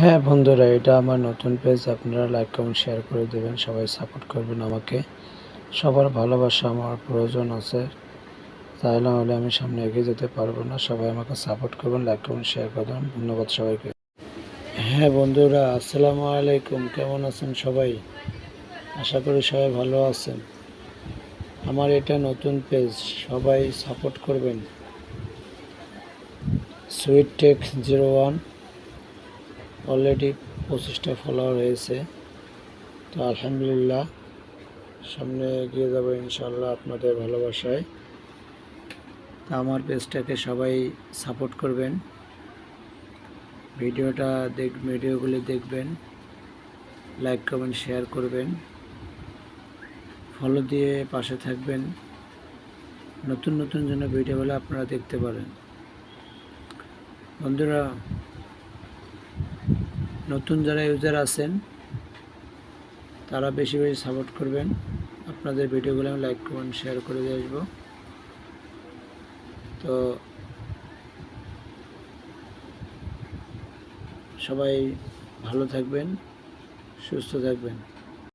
হ্যাঁ বন্ধুরা, এটা আমার নতুন পেজ আপনারা লাইক কমেন্ট শেয়ার করে দেবেন, সবাই সাপোর্ট করবেন আমাকে। সবার ভালোবাসা আমার প্রয়োজন আছে, তাই না হলে আমি সামনে এগিয়ে যেতে পারব না। সবাই আমাকে সাপোর্ট করবেন লাইক কমেন্ট শেয়ার করে দেবেন। ধন্যবাদ সবাইকে। হ্যাঁ বন্ধুরা, আসসালামু আলাইকুম, কেমন আছেন সবাই? আশা করি সবাই ভালো আছেন। আমার এটা নতুন পেজ সবাই সাপোর্ট করবেন। Sweet tech zero one already পঁচিশটা ফলোয়ার হয়েছে। তো আলহামদুলিল্লাহ, সামনে এগিয়ে যাব ইনশাল্লাহ আপনাদের ভালোবাসায়। তা আমার পেজটাকে সবাই সাপোর্ট করবেন। ভিডিওটা দেখ, ভিডিওগুলি দেখবেন লাইক কমেন্ট শেয়ার করবেন। ফলো দিয়ে পাশে থাকবেন। নতুন নতুন যেন ভিডিওগুলো আপনারা দেখতে পারেন। বন্ধুরা নতুন যারা ইউজার আছেন, তারা বেশি বেশি সাপোর্ট করবেন। আপনাদের ভিডিওগুলো আমি লাইক কমেন্ট শেয়ার করে দিয়ে আসব। তো সবাই ভালো থাকবেন, সুস্থ থাকবেন।